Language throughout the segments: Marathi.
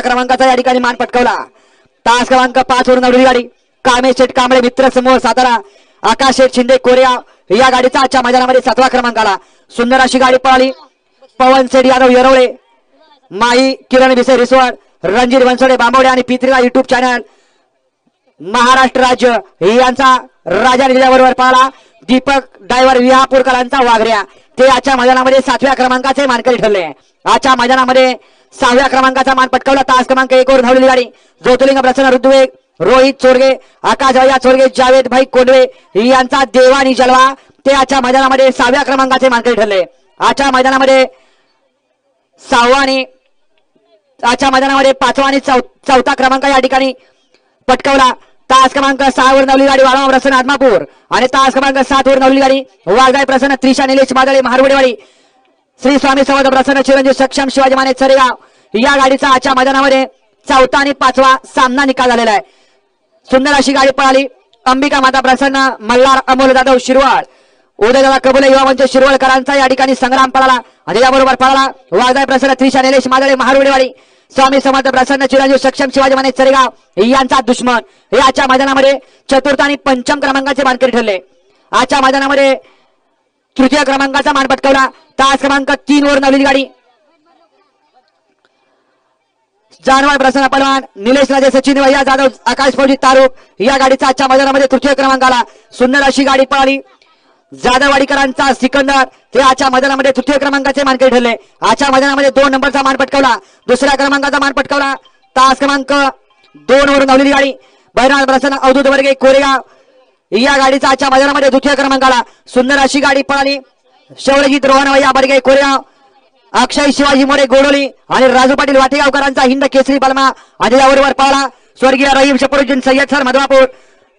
क्रमांकाचा या ठिकाणी मान पटकवला. तास क्रमांक पाच वरून नवली गाडी. कामे शेठ कांबळे मित्र समूह सातारा आकाश शेठ शिंदे कोरिया या गाडीचा आजच्या मैदानामध्ये सातवा क्रमांक आला. सुंदर अशी गाडी पळाली. पवन सेठ यादव येरवळे माई किरण भिसे रिसवड रणजित बनसोडे बांबवडे आणि पित्रिका युट्यूब चॅनल महाराष्ट्र राज्य यांचा राजा निजाबरोबर पाहला दीपक डायव्हर विहापूरकरांचा वाघऱ्या. ते आजच्या मैदानामध्ये सातव्या क्रमांकाचे मानकरी ठरले. आजच्या मैदानामध्ये सहाव्या क्रमांकाचा मान पटकावला. तास क्रमांक एक वर धावलेली गाडी. ज्योतिलिंग प्रसन्न ऋतुवेग रोहित चोरगे आकाश भैया चोरगे जावेद भाई कोंडवे यांचा देवानी जलवा. ते आजच्या मैदानामध्ये सहाव्या क्रमांकाचे मानकरी ठरले. आजच्या मैदानामध्ये सहावा आणि आजच्या मैदानामध्ये पाचवा आणि चौ- चौथा क्रमांक या ठिकाणी पटकावला. तास क्रमांक सहा वर नवली गाडी वाळवा प्रसन्न आत्मापूर आणि तास क्रमांक सात वर नवली गाडी वाघाय प्रसन्न त्रिशा निलेश मादळे महारवडेवाडी श्री स्वामी समर्थ प्रसन्न चिरंजीव सक्षम शिवाजी माने चरेगाव या गाडीचा आजच्या मैदानामध्ये चौथा आणि पाचवा सामना निकाल झालेला आहे. सुंदर अशी गाडी पळाली. अंबिका माता प्रसन्न मल्हार अमोल जाधव शिरवाळ उदयदादा कबुले युवा मंच शिरवळकरांचा या ठिकाणी संग्राम पळाला. आणि त्याबरोबर पळाला वाघदाय प्रसन्न त्रिशा निलेश मादळे महारवडेवाडी स्वामी समर्थ प्रसन्न चिरंजीव सक्षम शिवाजी माने चरेगाव यांचा दुश्मन. हे आजच्या मैदानामध्ये चतुर्थ आणि पंचम क्रमांकाचे मानकरी ठरले. आजच्या मैदानामध्ये तृतीय क्रमांकाचा मान पटकावला. तास क्रमांक तीन वर नवली गाडी. जानवाळ प्रसन्न पलवान निलेश राजे सचिन भैया जाधव आकाश फौजी तारुक या गाडीचा आजच्या मैदानामध्ये तृतीय क्रमांक आला सुंदर अशी गाडी पळाली. जाधववाडीकरांचा सिकंदर ते आजच्या मैदानामध्ये तृतीय क्रमांकाचे मानकरी ठरले. आजच्या मैदानामध्ये दोन नंबरचा मान पटकावला. दुसऱ्या क्रमांकाचा मान पटकावला. तास क्रमांक दोन वरून धावलेली गाडी. बैराज प्रसन्न अवधूत वर्गे कोरेगाव. या गाडीचा आजच्या मैदानामध्ये द्वितीय क्रमांकाला सुंदर अशी गाडी पळाली. शौर्यजित रोहन या बर्गे कोरेगाव. अक्षय शिवाजी मोरे गोडोली आणि राजू पाटील वाटेगावकरांचा हिंद केसरी बलमा आणि याबरोबर पाळा स्वर्गीय रहीम शपरुद्दीन सय्यद सर मधवापूर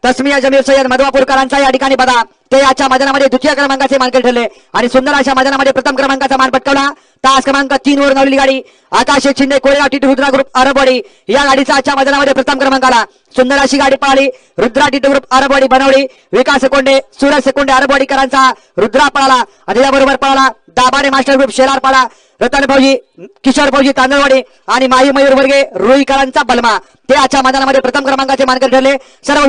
तस्मिया जमीर सय्यद मधवापूरकरांचा या ठिकाणी बघा ते आजच्या मैदानामध्ये द्वितीय क्रमांकाचे मानकरी ठरले. आणि सुंदर अशा मैदानामध्ये प्रथम क्रमांकाचा मान पटकावला. तास क्रमांक तीन वर नवलेली गाडी. आकाश शिंदे कोरेगाव टिटू रुद्रा ग्रुप अरबवाडी. या गाडीचा आजच्या मैदानामध्ये प्रथम क्रमांकाला सुंदर अशी गाडी पळाली रुद्रा टिटू ग्रुप अरबवाडी बनवली विकास सेकोंडे सूरज सेकोंडे अरबवाडीकरांचा रुद्रा पळाला. आणि त्याबरोबर पळाला दाबाने मास्टर ग्रुप शेलार पाळा. रतन भाऊजी किशोर भाऊजी तांदळवाडी. आणि माही मयूर वर्गे रुईकरांचा बलमा. ते आजच्या मैदानामध्ये प्रथम क्रमांकाचे मानकरी ठरले. सर्व